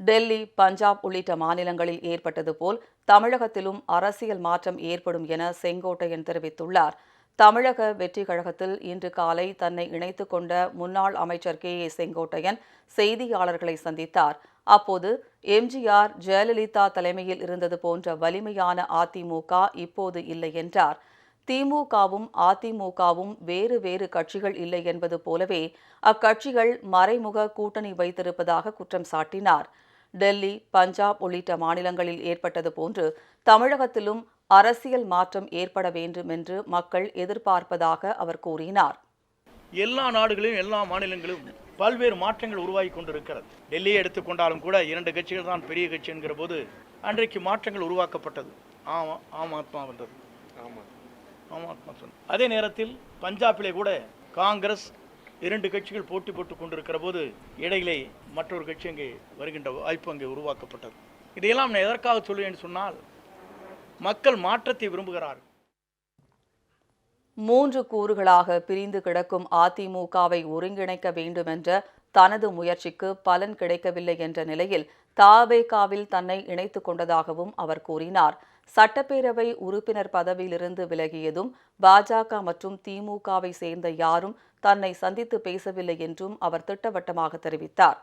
டெல்லி பஞ்சாப் உள்ளிட்ட மாநிலங்களில் ஏற்பட்டது போல் தமிழகத்திலும் அரசியல் மாற்றம் ஏற்படும் என செங்கோட்டையன் தெரிவித்துள்ளார். தமிழக வெற்றி கழகத்தில் இன்று காலை தன்னை இணைத்து கொண்ட முன்னாள் அமைச்சர் கே. ஏ. செங்கோட்டையன் செய்தியாளர்களை சந்தித்தார். அப்போது எம்ஜிஆர் ஜெயலலிதா தலைமையில் இருந்தது போன்ற வலிமையான அதிமுக இப்போது இல்லை என்றார். திமுகவும் அதிமுகவும் வேறு வேறு கட்சிகள் இல்லை என்பது போலவே அக்கட்சிகள் மறைமுக கூட்டணி வைத்திருப்பதாக குற்றம் சாட்டினார். டெல்லி பஞ்சாப் உள்ளிட்ட மாநிலங்களில் ஏற்பட்டது போன்று தமிழகத்திலும் அரசியல் மாற்றம் ஏற்பட வேண்டும் என்று மக்கள் எதிர்பார்ப்பதாக அவர் கூறினார். எல்லா நாடுகளிலும் எல்லா மாநிலங்களிலும் பல்வேறு மாற்றங்கள் உருவாகி கொண்டிருக்கிறது. டெல்லியை எடுத்துக்கொண்டாலும் கூட இரண்டு கட்சிகள் தான் பெரிய கட்சி என்கிற போது அன்றைக்கு மாற்றங்கள் உருவாக்கப்பட்டது. ஆமா ஆம் ஆத்மா வந்தது. ஆம் ஆத்மா சொன்ன. அதே நேரத்தில் பஞ்சாபிலே கூட காங்கிரஸ் இரண்டு கட்சிகள் போட்டி போட்டுக் கொண்டிருக்கிற போது இடையிலே மற்றொரு கட்சி அங்கே வருகின்ற வாய்ப்பு அங்கே உருவாக்கப்பட்டது. இதையெல்லாம் நான் எதற்காக சொல்லுவேன் சொன்னால் மக்கள் மாற்றத்தை விரும்புகிறார்கள். மூன்று கூறுகளாக பிரிந்து கிடக்கும் அதிமுகவை ஒருங்கிணைக்க வேண்டுமென்ற தனது முயற்சிக்கு பலன் கிடைக்கவில்லை என்ற நிலையில் தாவேகாவில் தன்னை இணைத்துக் கொண்டதாகவும் அவர் கூறினார். சட்டப்பேரவை உறுப்பினர் பதவியிலிருந்து விலகியதும் பாஜக மற்றும் திமுகவை சேர்ந்த யாரும் தன்னை சந்தித்து பேசவில்லை என்றும் அவர் திட்டவட்டமாக தெரிவித்தார்.